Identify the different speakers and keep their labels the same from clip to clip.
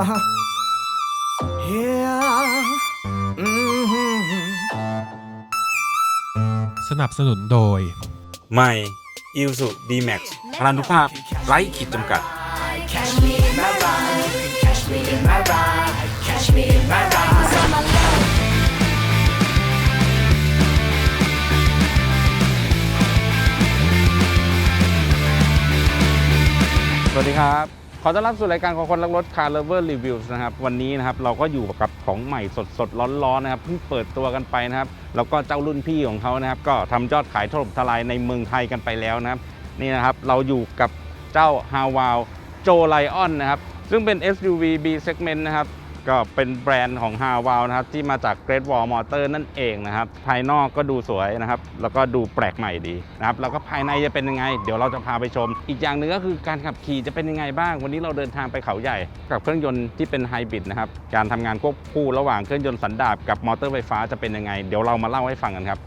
Speaker 1: Uh-huh. Yeah. Mm-hmm.
Speaker 2: สนับสนุนโดย
Speaker 3: ใหม่อิลสุดีแม็กซ์พลานุภาพไร้ขีดจำกัด
Speaker 1: Catch me in my ride. You can catch me in my ride. Catch me in my ride. I'm alone.
Speaker 3: สวัสดีครับ ขอต้อนรับสู่รายการของคนรักรถ Car Lover Reviews นะครับ วันนี้นะครับเราก็อยู่กับของใหม่สดสดร้อนร้อนๆนะครับเพิ่งเปิดตัวกันไปนะครับ แล้วก็เจ้ารุ่นพี่ของเขานะครับ ก็ทำยอดขายถล่มทลายในเมืองไทยกันไปแล้วนะครับ นี่นะครับเราอยู่กับเจ้าฮาวาวโจไลออนนะครับ ซึ่งเป็น SUV B segment นะครับ ก็เป็นแบรนด์ของ h a w a l นะครับที่มาจาก Great Wall Motor นั่นเองนะครับ ภายนอกก็ดูสวยนะครับ แล้วก็ดูแปลกใหม่ดีนะครับ แล้วก็ภายในจะเป็นยังไง เดี๋ยวเราจะพาไปชม อีกอย่างหนึ่งก็คือการขับขี่จะเป็นยังไงบ้าง วันนี้เราเดินทางไปเขาใหญ่ กับเครื่องยนต์ที่เป็นไฮบริดนะครับ การทำงานควบคู่ระหว่างเครื่องยนต์สันดาปกับมอเตอร์ไฟฟ้าจะเป็นยังไง เดี๋ยวเรามาเล่าให้ฟังกันครับ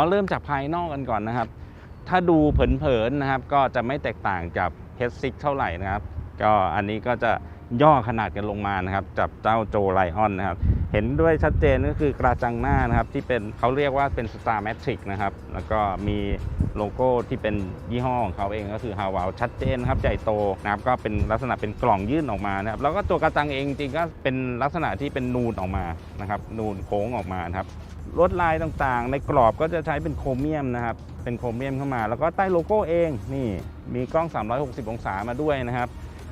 Speaker 3: มาเริ่มจากภายนอกกันก่อนนะครับ ถ้าดูเผินๆนะครับ ก็จะไม่แตกต่างกับ H6 เท่าไหร่นะครับ ก็อันนี้ก็จะย่อขนาดกันลงมานะครับกับเจ้าโจไลออนนะครับ เห็นด้วยชัดเจนก็คือกระจังหน้านะครับ ที่เป็นเขาเรียกว่าเป็น Star Matrix นะครับ แล้วก็มีโลโก้ที่เป็นยี่ห้อของเขาเองก็คือฮาวาชัดเจนครับใหญ่โตนะครับก็เป็นลักษณะเป็นกล่องยื่นออกมานะครับแล้วก็ตัวกระจังเองจริงก็เป็นลักษณะที่เป็นนูนออกมานะครับ นูนโค้งออกมานะครับ ลวดลายต่างๆ ในกรอบก็จะใช้เป็นโครเมียมนะครับ เป็นโครเมียมเข้ามา แล้วก็ใต้โลโก้เองนี่มีกล้อง 360 องศามาด้วยนะครับ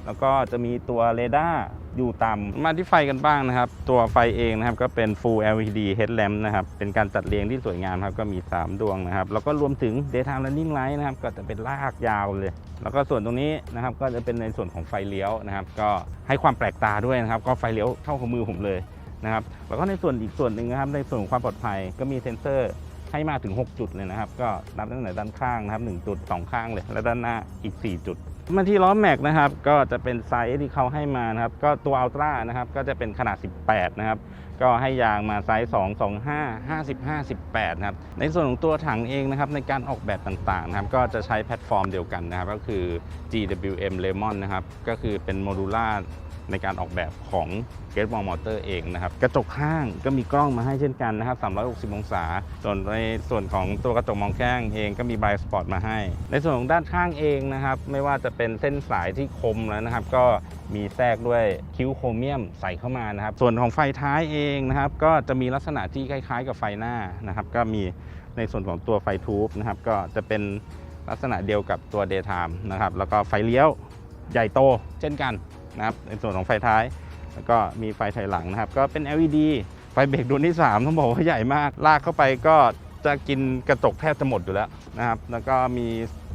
Speaker 3: แล้วก็จะมีตัวเรดาร์อยู่ต่ำมาที่ไฟกันบ้างนะครับ ตัวไฟเองนะครับก็เป็น Full LED headlamp นะครับ เป็นการจัดเรียงที่สวยงามครับ ก็มี 3 ดวงนะครับ แล้วก็รวมถึง daytime running light นะครับ ก็จะเป็นลากยาวเลย แล้วก็ส่วนตรงนี้นะครับ ก็จะเป็นในส่วนของไฟเลี้ยวนะครับ ก็ให้ความแปลกตาด้วยนะครับ ก็ไฟเลี้ยวเท่ากับมือผมเลย นะครับแล้วก็ในส่วนอีกส่วนหนึ่งนะครับในส่วนของความปลอดภัยก็มีเซ็นเซอร์ให้มาถึง 6 จุดเลยนะครับ ก็นับตั้งแต่ด้านข้างนะครับ1จุด 2 ข้างเลย และด้านหน้าอีก 4 จุด มาที่ล้อแม็กนะครับ ก็จะเป็นไซส์ที่เขาให้มานะครับ ก็ตัวอัลตร้านะครับ ก็จะเป็นขนาด 18 นะครับ ก็ให้ยางมาไซส์ 2 25 55 18 นะครับ ในส่วนของตัวถังเองนะครับ ในการออกแบบต่างๆนะครับ ก็จะใช้แพลตฟอร์มเดียวกันนะครับ ก็คือ GWM Lemon นะครับ ก็คือเป็นโมดูล่า ในการออกแบบของ g a t e w a l l Motor เองนะครับ กระจกข้างก็มีกล้องมาให้เช่นกันนะครับ 360 องศา ส่วนในส่วนของตัวกระจกมองข้างเองก็มี b บ s p o t มาให้ ในส่วนของด้านข้างเองนะครับ ไม่ว่าจะเป็นเส้นสายที่คมแล้วนะครับ ก็มีแทรกด้วยคิ้วโครเมียมใส่เข้ามานะครับ ส่วนของไฟท้ายเองนะครับ ก็จะมีลักษณะที่คล้าย ๆ กับไฟหน้านะครับ ก็มีในส่วนของตัวไฟทูบนะครับ ก็จะเป็นลักษณะเดียวกับตัว Daytime นะครับ แล้วก็ไฟเลี้ยวใหญ่โตเช่นกัน นะครับในส่วนของไฟท้าย แล้วก็มีไฟถอยหลังนะครับ ก็เป็น LED ไฟเบรกดวงที่ 3 ต้องบอกว่าใหญ่มาก ลากเข้าไปก็จะกินกระจกแทบจะหมดอยู่แล้วนะครับ แล้วก็มี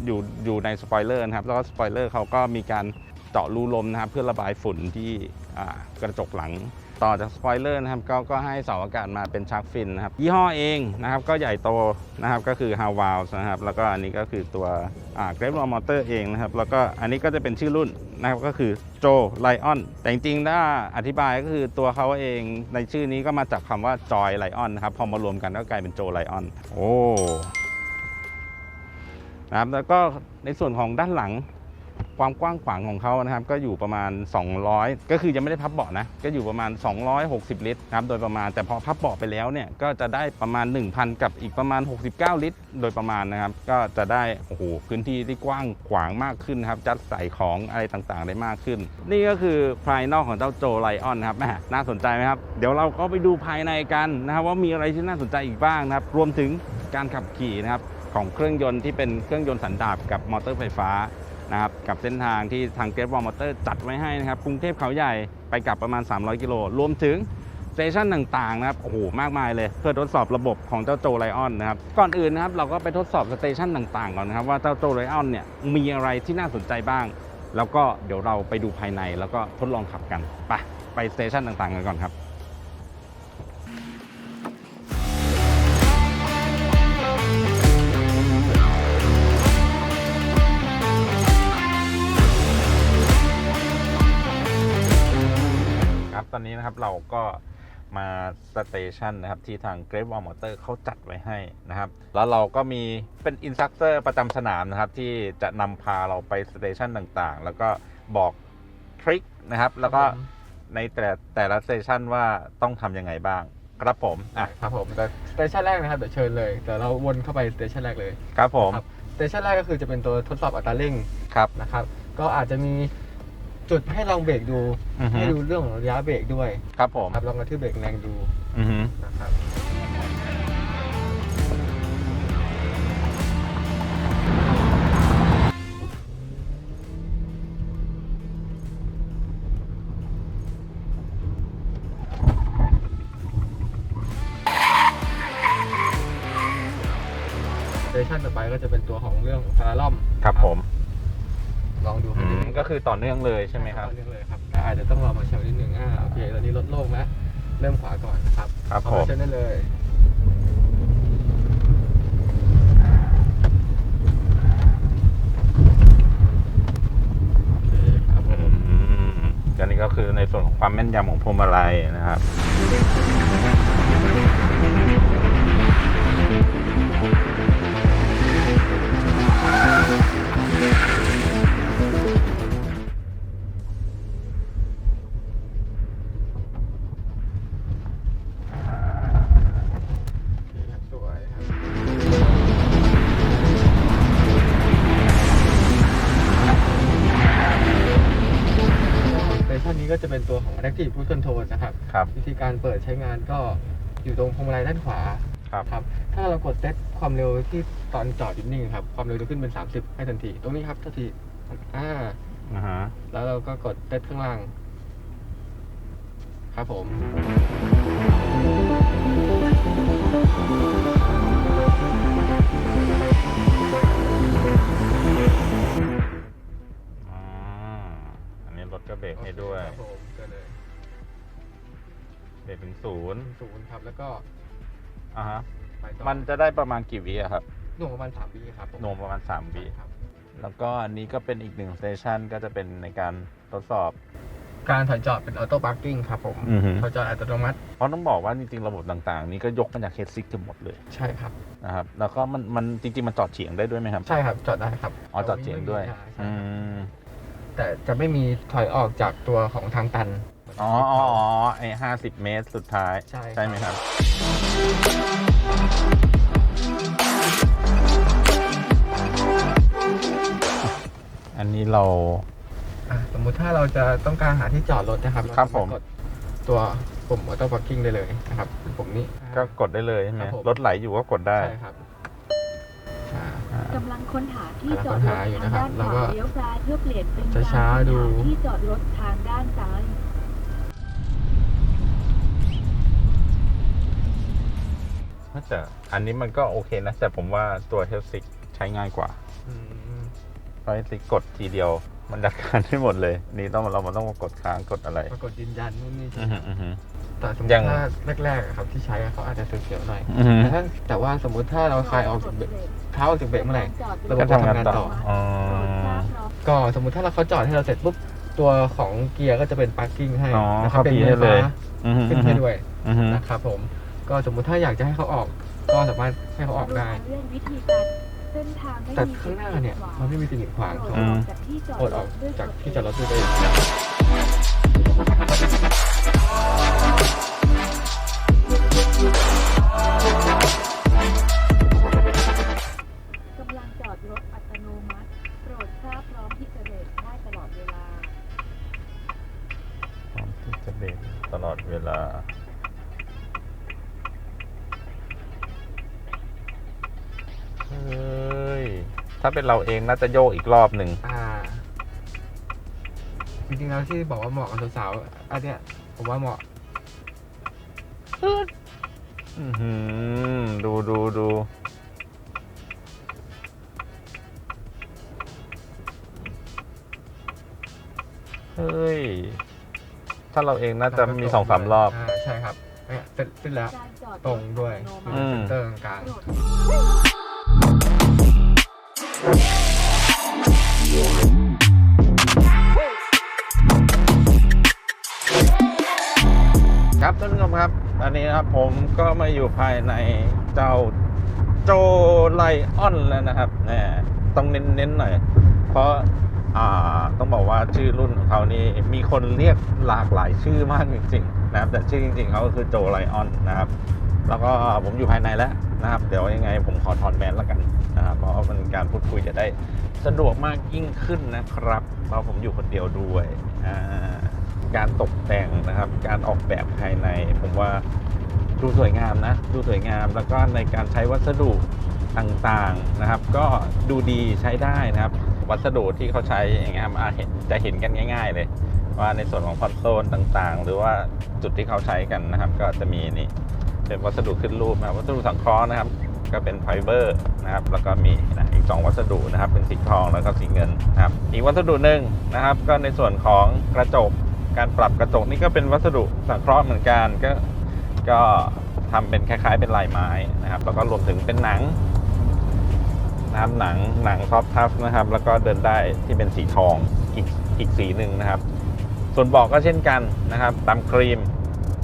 Speaker 3: อยู่อยู่ในสปอยเลอร์นะครับ แล้วก็สปอยเลอร์เขาก็มีการเจาะรูลมนะครับ เพื่อระบายฝุ่นที่กระจกหลัง ต่อจากสปอยเลอร์นะครับก็ก็ให้เสาอากาศมาเป็นชาร์กฟินนะครับยี่ห้อเองนะครับก็ใหญ่โตนะครับก็คือ h a w a l นะครับแล้วก็อันนี้ก็คือตัวอ่า Great Wall Motor เองนะครับแล้วก็อันนี้ก็จะเป็นชื่อรุ่นนะครับก็คือ Joe Lion แต่จริงๆถ้าอธิบายก็คือตัวเขาเองในชื่อนี้ก็มาจากคำว่า Joy Lion นนะครับพอมารวมกันก็กลายเป็น Joe Lion โอ้นะครับแล้วก็ในส่วนของด้านหลัง ความกว้างขวางของเขานะครับก็อยู่ประมาณ 200 ก็คือยังไม่ได้พับเบาะนะก็อยู่ประมาณ 260 ลิตรนะครับโดยประมาณแต่พอพับเบาะไปแล้วเนี่ยก็จะได้ประมาณ 1,000 กับอีกประมาณ 69 ลิตร โดยประมาณนะครับก็จะได้โอ้โหพื้นที่ที่กว้างขวางมากขึ้นนะครับจัดใส่ของอะไรต่างๆ ได้มากขึ้น นี่ก็คือภายนอกของเจ้าโจไลออนนะครับแมน่าสนใจไหมครับเดี๋ยวเราก็ไปดูภายในกันนะครับว่ามีอะไรที่น่าสนใจอีกบ้างนะครับรวมถึงการขับขี่นะครับของเครื่องยนต์ที่เป็นเครื่องยนต์สันดาปกับมอเตอร์ไฟฟ้า นะครับกับเส้นทางที่ทางเกร t วอลมอเตอร์จัดไว้ให้นะครับกรุงเทพเขาใหญ่ไปกลับประมาณ 300 กิโลรวมถึงสเตชันต่างๆนะครับโอ้โหมากมายเลยเพื่อทดสอบระบบของเจ้าโจไลออนนะครับก่อนอื่นนะครับเราก็ไปทดสอบสเตชันต่างๆก่อนนะครับว่าเจ้าโจไลออนเนี่ยมีอะไรที่น่าสนใจบ้าง แล้วก็เดี๋ยวเราไปดูภายในแล้วก็ทดลองขับกันไปไปสเตชันต่างๆกันก่อนครับ นนี้นะครับเราก็มาสเตชันนะครับที่ทาง Great Wall Motor เขาจัดไว้ให้นะครับ แล้วเราก็มีเป็นอินสตัคเตอร์ประจำสนามนะครับ ที่จะนำพาเราไปสเตชันต่างๆ แล้วก็บอกทริคนะครับ แล้วก็ในแต่แต่ละสเตชันว่าต้องทำยังไงบ้าง ครับผมอะ
Speaker 4: ครับผมแต่สเตชันแรกนะครับเดี๋ยวเชิญเลยเดี๋ยวเราวนเข้าไปสเตชันแรกเลย
Speaker 3: ครับผม
Speaker 4: ครับสเตชันแรกก็คือจะเป็นตัวทดสอบอัตราเร่ง
Speaker 3: ครับ
Speaker 4: นะครับ ก็อาจจะมี จุดให้ลองเบรกดู
Speaker 3: อือฮึ
Speaker 4: ให้ดูเรื่องของระยะเบรกด้วย
Speaker 3: ครับผม
Speaker 4: ครับลองกระทืบเบรกแรงดู
Speaker 3: อือฮึ
Speaker 4: นะครับ ก็
Speaker 3: คื
Speaker 4: อ
Speaker 3: ต่อเนื่องเลยใช่ไหมครับ
Speaker 4: เรื่องเลยครับอาจจะต้องรอมาเชลนิดหนึ่งอ่าโอเคตอนนี้ลดโล่งแล้วเริ่มขวาก่อนนะครับ
Speaker 3: ครับ
Speaker 4: เอา
Speaker 3: ผม
Speaker 4: มาเชลได้เลยโอเคครับผม
Speaker 3: อืมอันนี้ก็คือในส่วนของความแม่นยำของพวงมาลัยนะครับ
Speaker 4: โ Adaptive Cruise Control นะครับ
Speaker 3: ครับ
Speaker 4: วิธีการเปิดใช้งานก็อยู่ตรงพวงมาลัยด้านขวา
Speaker 3: ครับ
Speaker 4: ครับถ้าเรากดเซตความเร็วที่ตอนจอดอยู่นิ่งครับความเร็วจะขึ้นเป็น 30 ให้ทันที ตรงนี้ครับทันทีอ่า
Speaker 3: อ่าฮะ
Speaker 4: แล้วเราก็กดเซตข้างล่าง ครับผม
Speaker 3: นนี้รถก็เบรกให้ด้วย
Speaker 4: ครับผมเกิดเลย
Speaker 3: เบรกถึงศูนย์
Speaker 4: ศูนย์ครับแล้วก็
Speaker 3: อ่าฮะ
Speaker 4: ไปต่อ
Speaker 3: มันจะได้ประมาณกี่วิอะครับ
Speaker 4: หน่วงประมาณ3วิครับผม
Speaker 3: โนมประมาณ3วิ
Speaker 4: ครับ
Speaker 3: แล้วก็อันนี้ก็เป็นอีกหนึ่งสเตชันก็จะเป็นในการทดสอบ
Speaker 4: การถอยจอดเป็นออโต้พาร์กิ้งครับผม
Speaker 3: อือฮึ
Speaker 4: ถอยจอดอัตโนมัติ
Speaker 3: เพราะต้องบอกว่าจริงๆ ระบบต่างๆ นี้ก็ยกมาจากเคสซิกเกือบหมดเลย
Speaker 4: ใช่ครับ
Speaker 3: นะครับ แล้วก็มันมันจริงๆ มันจอดเฉียงได้ด้วยไหมครับ
Speaker 4: ใช่ครับจอดได้ครับ
Speaker 3: อ๋อจอดเฉียงด้วย
Speaker 4: ใช่ใช่
Speaker 3: อื
Speaker 4: ครับ
Speaker 3: ม
Speaker 4: แต่จะไม่มีถอยออกจากตัวของทางตัน
Speaker 3: อ๋ออ๋ออ๋อไอ้ห้าสิบเมตรสุดท้าย
Speaker 4: ใช่
Speaker 3: ใช่ ไหมครับ อันนี้เรา
Speaker 4: อะสมมุติถ้าเราจะต้องการหาที่จอดรถนะครับ
Speaker 3: ครับผม
Speaker 4: เากดตัวปุ่มออโต้พาร์กิ้งได้เลยนะครับเป็นปุ่มนี้
Speaker 3: ก็กดได้เลยใช่ไหม
Speaker 4: ครับผม
Speaker 3: รถไหลอยู่ก็กดได้
Speaker 4: ใช่ครับอ่า
Speaker 5: กำลังค้นหาที่
Speaker 4: กำลัง
Speaker 5: จ
Speaker 4: ค้
Speaker 5: อด
Speaker 4: น
Speaker 5: ร
Speaker 4: หา
Speaker 5: ถ
Speaker 4: อยู่
Speaker 5: ทาง
Speaker 4: นะครับ
Speaker 5: ด้านข
Speaker 4: แล้วก็
Speaker 5: วาเลี้ยวซ้ายเพื่อเปลี่ยนเป็น
Speaker 4: จะ
Speaker 5: การ
Speaker 4: ช้า
Speaker 5: ค้นห
Speaker 4: ดู
Speaker 5: ที่จอดรถทางด้านซ้าย
Speaker 3: แต่อันนี้มันก็โอเคนะ แต่ผมว่าตัวเฮลซิกใช้ง่ายกว่า
Speaker 4: อืม
Speaker 3: เพราะเฮลซิกกดทีเดียว มันจัดการได้หมดเลย นี่ต้องเรามันต้องมากดค้างกดอะไร
Speaker 4: ปรากฏยืนยันนู่นนี่
Speaker 3: อือฮึอือ ฮึ
Speaker 4: แต่สมม
Speaker 3: ยั
Speaker 4: ติ
Speaker 3: ง
Speaker 4: ถ้าแรกๆอะครับที่ใช้อะเขาอาจจะเสียวๆหน่อย
Speaker 3: อือฮึ
Speaker 4: แต่ถ้าแต่ว่าสมมุติถ้าเราคลายออกจากเบรกเท้าออกจากเบรกเมื่อไหร่ระบบ
Speaker 3: ก็ทำงานต่ออ๋อ
Speaker 4: ก็สมมุติถ้าเราเขาจอดให้เราเสร็จปุ๊บตัวของเกียร์ก็จะเป็น parking ให้
Speaker 3: อ๋อ
Speaker 4: นะครับ
Speaker 3: เข้า
Speaker 4: เป็น
Speaker 3: P
Speaker 4: ไฟ
Speaker 3: ให้เลย
Speaker 4: ฟ้า
Speaker 3: อือฮึ
Speaker 4: ขึ้นให้ด้วย
Speaker 3: อือฮึ
Speaker 4: นะครับผมก็สมมุติถ้าอยากจะให้เขาออกก็สามารถให้เขาออกได้
Speaker 5: เรื่องวิธีการเส้นทางไม่
Speaker 4: แต่
Speaker 5: มี
Speaker 4: ข้างหน้าเนี่ยมันไม่มีสิ่งกีดขวาง
Speaker 5: โปร
Speaker 4: เขา
Speaker 5: ดออกจากที่จอด
Speaker 4: โอดออก
Speaker 5: ด้วย
Speaker 4: จาก
Speaker 5: กฎ
Speaker 4: ที่จอดรถด้วย
Speaker 5: เตั
Speaker 4: วเอง
Speaker 5: ตลอดเวลา
Speaker 3: เฮ้ย ถ้าเป็นเราเองน่าจะโยกอีกรอบหนึ่ง
Speaker 4: อ่า จริงๆแล้วที่บอกว่าเหมาะกับสาวๆอันเนี้ยผมว่าเหมาะ
Speaker 3: อื้อหือดูดูดูเฮ้ย ถ้าเราเองน่าจะมีสองสามรอบ
Speaker 4: อ่าใช่ครับเนี่ยเสร็จเสร็จแล้ว
Speaker 5: การจอด
Speaker 4: ตรงด้วย
Speaker 5: อัตโน
Speaker 4: มี
Speaker 5: มัติ
Speaker 4: เซ็นเตอร์กลาง
Speaker 5: โปรด
Speaker 4: ครับ
Speaker 3: ท่านผู้ชมครับอันนี้นะครับผมก็มาอยู่ภายในเจ้าโจไลออนแล้วนะครับแหมต้องเน้นๆหน่อย เพราะอ่า ต้องบอกว่าชื่อรุ่นของเขานี่มีคนเรียกหลากหลายชื่อมากจริงๆนะครับแต่ชื่อจริงๆเขาก็คือโจไลออนนะครับ แล้วก็ผมอยู่ภายในแล้วนะครับ เดี๋ยวยังไงผมขอถอนแมสแล้วกันนะครับเพราะมันการพูดคุยจะได้สะดวกมากยิ่งขึ้นนะครับ เพราะผมอยู่คนเดียวด้วยการตกแต่งนะครับ การออกแบบภายใน ผมว่าดูสวยงามนะ ดูสวยงามแล้วก็ในการใช้วัสดุต่างๆนะครับ ก็ดูดีใช้ได้นะครับ วัสดุที่เขาใช้อย่างเงี้ยครับอะเห็นจะเห็นกันง่าย ๆ เลย ว่าในส่วนของคอนโซลต่างๆ หรือว่าจุดที่เขาใช้กันนะครับ ก็จะมีนี่เป็นวัสดุขึ้นรูปนะครับ วัสดุสังเคราะห์นะครับ ก็เป็นไฟเบอร์นะครับ แล้วก็มีนะอีก 2 วัสดุนะครับ เป็นสีทองแล้วก็สีเงินนะครับ อีกวัสดุหนึ่งนะครับ ก็ในส่วนของกระจกการปรับกระจกนี่ก็เป็นวัสดุสังเคราะห์เหมือนกันก็ก็ทำเป็นคล้ายๆ เป็นลายไม้นะครับ แล้วก็รวมถึงเป็นหนัง นะครับหนังหนังซอฟทัฟนะครับ แล้วก็เดินได้ที่เป็นสีทองอีกอีกสีหนึ่งนะครับ ส่วนเบอกก็เช่นกันนะครับตามครีม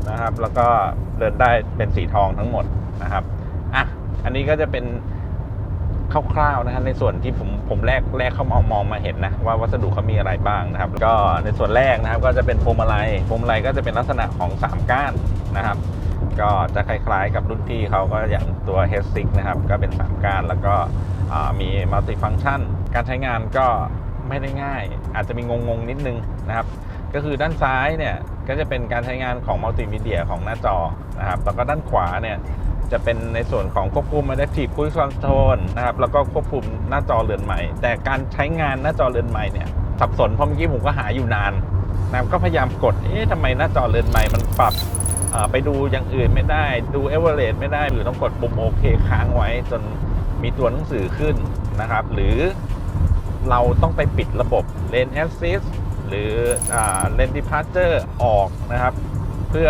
Speaker 3: นะครับ แล้วก็เดินได้เป็นสีทองทั้งหมดนะครับอะอันนี้ก็จะเป็นคร่าวๆนะครับในส่วนที่ผมผมแรกแรกเข้ามามองมาเห็นนะว่าวัสดุเขามีอะไรบ้างนะครับ ก็ในส่วนแรกนะครับก็จะเป็นพวงมาลัยพวงมาลัยก็จะเป็นลักษณะของ3ก้านนะครับ ก็จะคล้ายๆกับรุ่นพี่เขาก็อย่างตัว h 6นะครับ ก็เป็น3ก้านแล้วก็ มีมัลติฟัง c t ชัน การใช้งานก็ไม่ได้ง่าย อาจจะมีงงๆนิดนึงนะครับ ก็คือด้านซ้ายเนี่ยก็จะเป็นการใช้งานของมัลติมีเดียของหน้าจอนะครับแล้วก็ด้านขวาเนี่ยจะเป็นในส่วนของควบคุม Adaptive Cruise Control นะครับ แล้วก็ควบคุมหน้าจอเรือนใหม่ แต่การใช้งานหน้าจอเรือนใหม่เนี่ยสับสนเพราะเมื่อกี้ผมก็หาอยู่นานนะก็พยายามกด เอ๊ะทำไมหน้าจอเรือนใหม่มันปรับไปดูอย่างอื่นไม่ได้ ดูเอเวอเรสไม่ได้ หรือต้องกดปุ่มโอเคค้างไว้จน มีตัวหนังสือขึ้นนะครับ หรือเราต้องไปปิดระบบ Lane Assist หรือเลน departure ออกนะครับ เพื่อ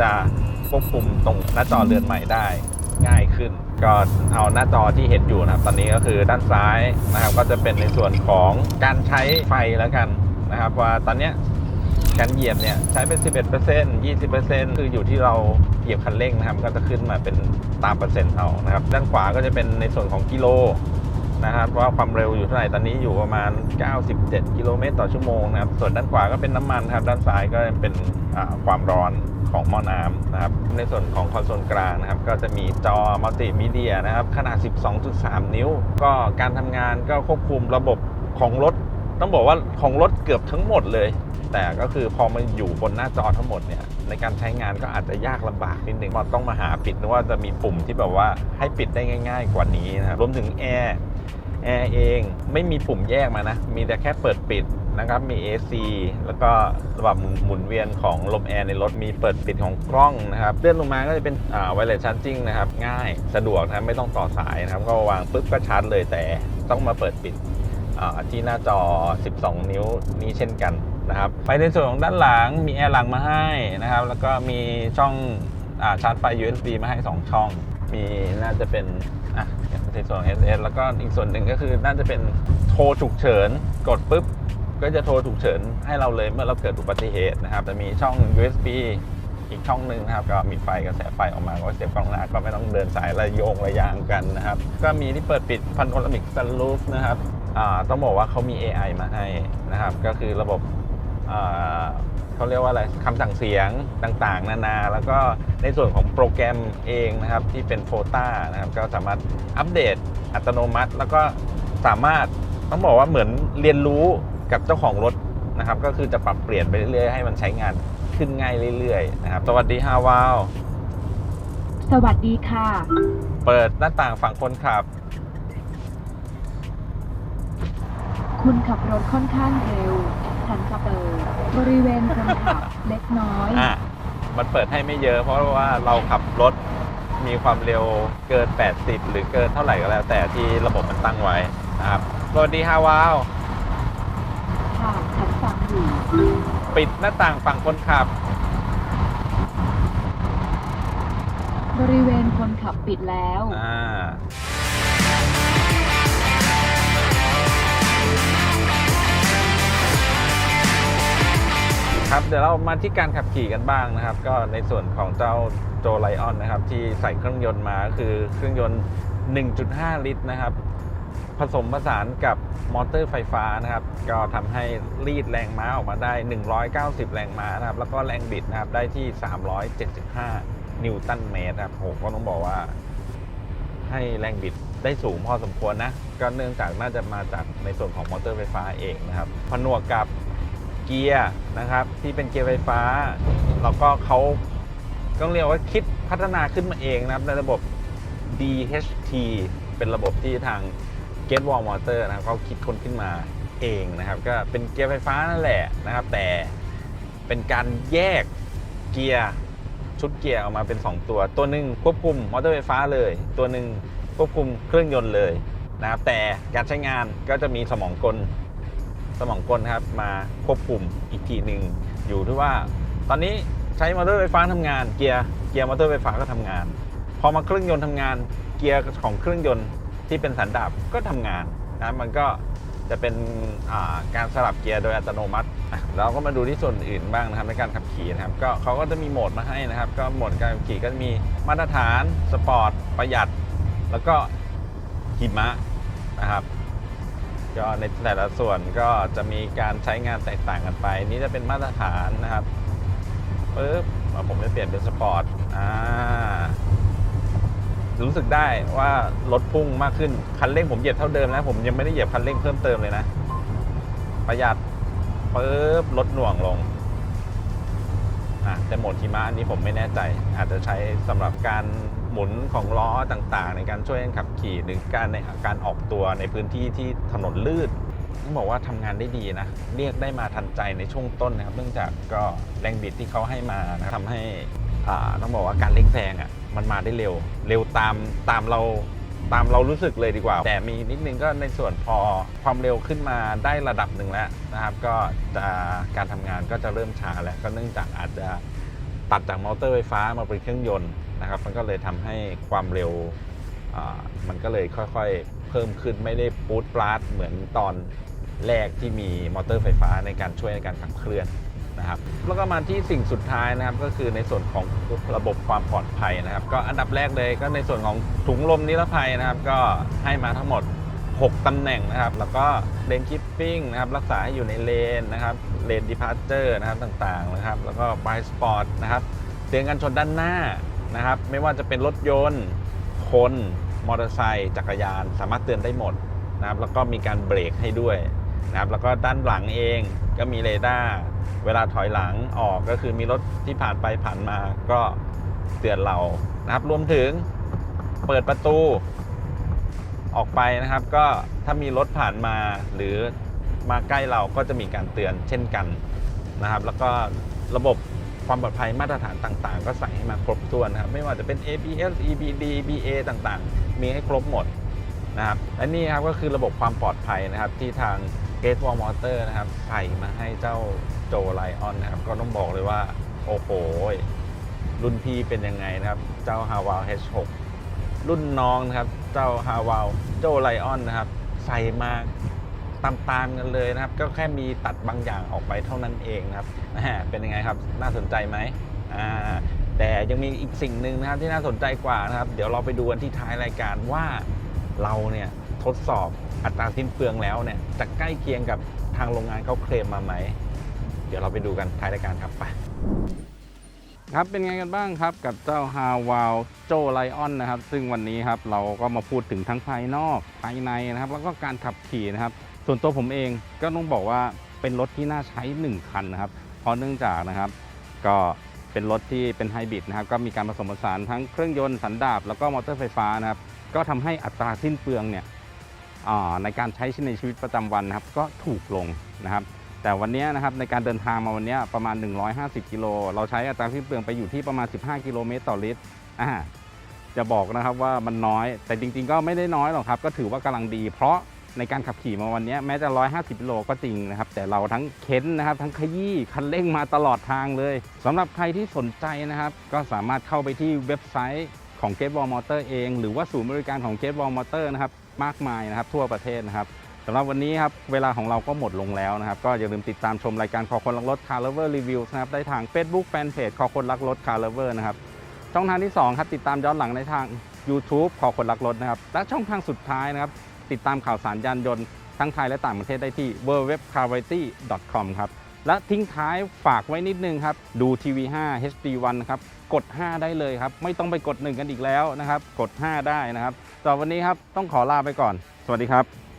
Speaker 3: จะควบคุมตรงหน้าจอเรือนใหม่ได้ง่ายขึ้น ก็เอาหน้าจอที่เห็นอยู่นะครับ ตอนนี้ก็คือด้านซ้ายนะครับ ก็จะเป็นในส่วนของการใช้ไฟแล้วกันนะครับ ว่าตอนนี้ การเหยียบเนี่ยใช้เป็น 11% 20%คืออยู่ที่เราเหยียบคันเร่งนะครับ ก็จะขึ้นมาเป็นตามเปอร์เซ็นต์เอานะครับ ด้านขวาก็จะเป็นในส่วนของกิโลนะครับว่าความเร็วอยู่เท่าไหร่ตอนนี้อยู่ประมาณ 97 กิโลเมตรต่อชั่วโมงนะครับ ส่วนด้านขวาก็เป็นน้ำมันครับ ด้านซ้ายก็เป็นความร้อนของหม้อน้ำนะครับ ในส่วนของคอนโซลกลางนะครับ ก็จะมีจอมัลติมีเดียนะครับ ขนาด 12.3 นิ้ว ก็การทำงานก็ควบคุมระบบของรถ ต้องบอกว่าของรถเกือบทั้งหมดเลย แต่ก็คือพอมันอยู่บนหน้าจอทั้งหมดเนี่ยในการใช้งานก็อาจจะยากลำบากนิดนึงเราต้องมาหาปิดนึกว่าจะมีปุ่มที่แบบว่าให้ปิดได้ง่าย ๆ กว่านี้นะครับรวมถึงแอร์แอร์เองไม่มีปุ่มแยกมานะ มีแต่แค่เปิดปิดนะครับมี AC แล้วก็ระบบหมุนเวียนของลมแอร์ในรถมีเปิดปิดของกล้องนะครับเลื่อนลงมาก็จะเป็นไวเลสชาร์จิ่งนะครับง่ายสะดวกนะไม่ต้องต่อสายนะครับ ก็วางปุ๊บก็ชาร์จเลยแต่ต้องมาเปิดปิด ที่หน้าจอ 12 นิ้วนี้เช่นกันนะครับไปในส่วนของด้านหลังมีแอร์หลังมาให้นะครับ แล้วก็มีช่องอชาร์จไฟ USB มาให้ 2 ช่อง มีน่าจะเป็นอะในส่วนของ SS แล้วก็อีกส่วนหนึ่งก็คือน่าจะเป็นโทรฉุกเฉิน กดปุ๊บ ก็จะโทรฉุกเฉินให้เราเลยเมื่อเราเกิดอุบัติเหตุนะครับ จะมีช่อง USB อีกช่องหนึ่งนะครับก็มีไฟกระแสไฟออกมาก็เสียบกล้องหน้าก็ไม่ต้องเดินสายระโยงระยางกันนะครับ ก็มีที่เปิดปิดพันโนรามิกซันรูฟนะครับ ต้องบอกว่าเขามี AI มาให้นะครับ ก็คือระบบอ่าเขาเรียกว่าอะไรคำสั่งเสียงต่างๆ นานา แล้วก็ในส่วนของโปรแกรมเองนะครับ ที่เป็นโฟต้านะครับ ก็สามารถอัปเดตอัตโนมัติ แล้วก็สามารถต้องบอกว่าเหมือนเรียนรู้กับเจ้าของรถนะครับ ก็คือจะปรับเปลี่ยนไปเรื่อยๆ ให้มันใช้งานขึ้นง่ายเรื่อยๆนะครับ สวัสดีฮาวาว
Speaker 5: สวัสดีค่ะ
Speaker 3: เปิดหน้าต่างฝั่งคนขับ
Speaker 5: คุณขับรถค่อนข้างเร็ว ฉันจะเปิดบริเวณคนขับเล็กน้อย
Speaker 3: อะมันเปิดให้ไม่เยอะ เพราะว่าเราขับรถมีความเร็วเกิน 80 หรือเกินเท่าไหร่ก็แล้ว แต่ที่ระบบมันตั้งไว้นะครับสวัสดีฮาวาว
Speaker 5: ค่ะ ฉันฟังอยู่
Speaker 3: ปิดหน้าต่างฝั่งคนขับ
Speaker 5: บริเวณคนขับปิดแล้ว
Speaker 3: อ่า ครับเดี๋ยวเรามาที่การขับขี่กันบ้างนะครับ ก็ในส่วนของเจ้าโจไลออนนะครับ ที่ใส่เครื่องยนต์มาคือเครื่องยนต์ 1.5 ลิตรนะครับ ผสมผสานกับมอเตอร์ไฟฟ้านะครับ ก็ทำให้รีดแรงม้าออกมาได้ 190 แรงม้านะครับ แล้วก็แรงบิดนะครับได้ที่ 375 นิวตันเมตรนะครับโหก็ต้องบอกว่า ให้แรงบิดได้สูงพอสมควรนะ ก็เนื่องจากน่าจะมาจากในส่วนของมอเตอร์ไฟฟ้าเองนะครับ ผนวกกับ เกียร์นะครับ ที่เป็นเกียร์ไฟฟ้า แล้วก็เขาต้องเรียกว่าคิดพัฒนาขึ้นมาเองนะครับ ในระบบ DHT เป็นระบบที่ทาง Gate Wall Motor นะครับเขาคิดค้นขึ้นมาเองนะครับ ก็เป็นเกียร์ไฟฟ้านั่นแหละนะครับ แต่เป็นการแยกเกียร์ชุดเกียร์ออกมาเป็น 2 ตัว ตัวหนึ่งควบคุมมอเตอร์ไฟฟ้าเลย ตัวหนึ่งควบคุมเครื่องยนต์เลยนะครับแต่การใช้งานก็จะมีสมองกล สมองกลครับมาควบคุมอีกทีหนึ่งอยู่ที่ว่าตอนนี้ใช้มอเตอร์ไฟฟ้าทำงานเกียร์เกียร์มอเตอร์ไฟฟ้าก็ทำงาน พอมาเครื่องยนต์ทำงานเกียร์ของเครื่องยนต์ที่เป็นสันดาปก็ทำงานนะมันก็จะเป็นการสลับเกียร์โดยอัตโนมัติ เราก็มาดูที่ส่วนอื่นบ้างนะครับในการขับขี่นะครับก็เขาก็จะมีโหมดมาให้นะครับ ก็โหมดการขับขี่ก็จะมีมาตรฐานสปอร์ตประหยัด แล้วก็หิมะนะครับ ก็ในแต่ละส่วนก็จะมีการใช้งานแตกต่างกันไป นี่จะเป็นมาตรฐานนะครับปึ๊บเอาผมจะเปลี่ยนเป็นสปอร์ตอ่ารู้สึกได้ว่ารถพุ่งมากขึ้น คันเร่งผมเหยียบเท่าเดิมนะผมยังไม่ได้เหยียบคันเร่งเพิ่มเติมเลยนะ ประหยัดปึ๊บลดหน่วงลงอะแต่โหมดหิมะอันนี้ผมไม่แน่ใจ อาจจะใช้สำหรับการ หมุนของล้อต่างๆ ในการช่วยขับขี่หรือการในการออกตัวในพื้นที่ที่ถนนลื่นต้องบอกว่าทำงานได้ดีนะ เรียกได้มาทันใจในช่วงต้นนะครับ เนื่องจากก็แรงบิดที่เขาให้มานะทำให้อ่าต้องบอกว่าการเล็งแซงอะมันมาได้เร็ว เร็วตามตามเราตามเรารู้สึกเลยดีกว่า แต่มีนิดนึงก็ในส่วนพอความเร็วขึ้นมาได้ระดับหนึ่งแล้วนะครับ ก็จะการทำงานก็จะเริ่มช้าแล้วก็เนื่องจากอาจจะตัดจากมอเตอร์ไฟฟ้ามาเป็นเครื่องยนต์ นะครับ มันก็เลยทำให้ความเร็วมันก็เลยค่อยๆ เพิ่มขึ้นไม่ได้ปูดปลาดเหมือนตอนแรกที่มีมอเตอร์ไฟฟ้าในการช่วยในการขับเคลื่อนนะครับ แล้วก็มาที่สิ่งสุดท้ายนะครับ ก็คือในส่วนของระบบความปลอดภัยนะครับ ก็อันดับแรกเลยก็ในส่วนของถุงลมนิรภัยนะครับ ก็ให้มาทั้งหมด 6 ตำแหน่งนะครับ แล้วก็เลนคิปปิ้งนะครับ รักษาให้อยู่ในเลนนะครับ เลนดิพาร์เจอร์นะครับต่างๆนะครับ แล้วก็บายสปอร์ตนะครับเตือนกันชนด้านหน้า นะครับ ไม่ว่าจะเป็นรถยนต์ คน มอเตอร์ไซค์จักรยาน สามารถเตือนได้หมดนะครับ แล้วก็มีการเบรกให้ด้วยนะครับ แล้วก็ด้านหลังเองก็มีเรดาร์เวลาถอยหลังออกก็คือมีรถที่ผ่านไปผ่านมาก็เตือนเรานะครับ รวมถึงเปิดประตูออกไปนะครับ ก็ถ้ามีรถผ่านมาหรือมาใกล้เราก็จะมีการเตือนเช่นกันนะครับ แล้วก็ระบบ ความปลอดภัยมาตรฐานต่างๆ ก็ใส่ให้มาครบถ้วนนะครับ ไม่ว่าจะเป็น ABS EBD BA ต่างๆ มีให้ครบหมดนะครับและนี่ครับก็คือระบบความปลอดภัยนะครับที่ทาง Gate Wall Motor นะครับใส่มาให้เจ้าโจไลออนนะครับก็ต้องบอกเลยว่า โอ้โห รุ่นพี่เป็นยังไงนะครับ เจ้า h a w a l H6 รุ่นน้องนะครับ เจ้า h a w a l โจไลออนนะครับ ใส่มา ตามๆกันเลยนะครับ ก็แค่มีตัดบางอย่างออกไปเท่านั้นเองนะครับเป็นยังไงครับน่าสนใจไหมอ่าแต่ยังมีอีกสิ่งหนึ่งนะครับที่น่าสนใจกว่านะครับ เดี๋ยวเราไปดูกันที่ท้ายรายการว่าเราเนี่ยทดสอบอัตราสิ้นเปลืองแล้วเนี่ยจะใกล้เคียงกับทางโรงงานเขาเคลมมาไหม เดี๋ยวเราไปดูกันท้ายรายการครับไปครับเป็นไงกันบ้างครับกับเจ้าฮาวาวโจไลออนนะครับ ซึ่งวันนี้ครับเราก็มาพูดถึงทั้งภายนอกภายในนะครับ แล้วก็การขับขี่นะครับ ส่วนตัวผมเองก็ต้องบอกว่าเป็นรถที่น่าใช้ 1 คันนะครับ เพราะเนื่องจากนะครับก็เป็นรถที่เป็นไฮบริดนะครับก็มีการผสมผสานทั้งเครื่องยนต์สันดาปแล้วก็มอเตอร์ไฟฟ้านะครับ ก็ทำให้อัตราสิ้นเปลืองเนี่ยในการใช้ในชีวิตประจำวันนะครับ ก็ถูกลงนะครับ แต่วันนี้นะครับในการเดินทางมาวันนี้ประมาณ 150 กิโล เราใช้อัตราสิ้นเปลืองไปอยู่ที่ประมาณ 15 กิโลเมตรต่อลิตรอ่าจะบอกนะครับว่ามันน้อยแต่จริง ๆ ก็ไม่ได้น้อยหรอกครับ ก็ถือว่ากำลังดี เพราะ ในการขับขี่มาวันนี้แม้จะ 150กิโลก็จริงนะครับ แต่เราทั้งเค้นนะครับ ทั้งขยี้คันเร่งมาตลอดทางเลยสำหรับใครที่สนใจนะครับ ก็สามารถเข้าไปที่เว็บไซต์ของ Gate Wall Motor เอง หรือว่าศูนย์บริการของ Gate Wall Motor นะครับมากมายนะครับ ทั่วประเทศนะครับสำหรับวันนี้ครับ เวลาของเราก็หมดลงแล้วนะครับ ก็อย่าลืมติดตามชมรายการคอคนรักรถ Car Lover Reviews นะครับ ได้ทาง Facebook Fanpage คอคนรักรถ Car Lover นะครับ ช่องทางที่ 2 ครับ ติดตามย้อนหลังในทาง YouTube คอคนรักรถนะครับ และช่องทางสุดท้ายนะครับ ติดตามข่าวสารยานยนต์ทั้งไทยและต่างประเทศได้ที่ www.carvariety.com ครับและทิ้งท้ายฝากไว้นิดนึงครับ ดูทีวี5 HD1 ครับกด 5 ได้เลยครับ ไม่ต้องไปกด 1 กันอีกแล้วนะครับ กด 5 ได้นะครับต่อวันนี้ครับต้องขอลาไปก่อน สวัสดีครับ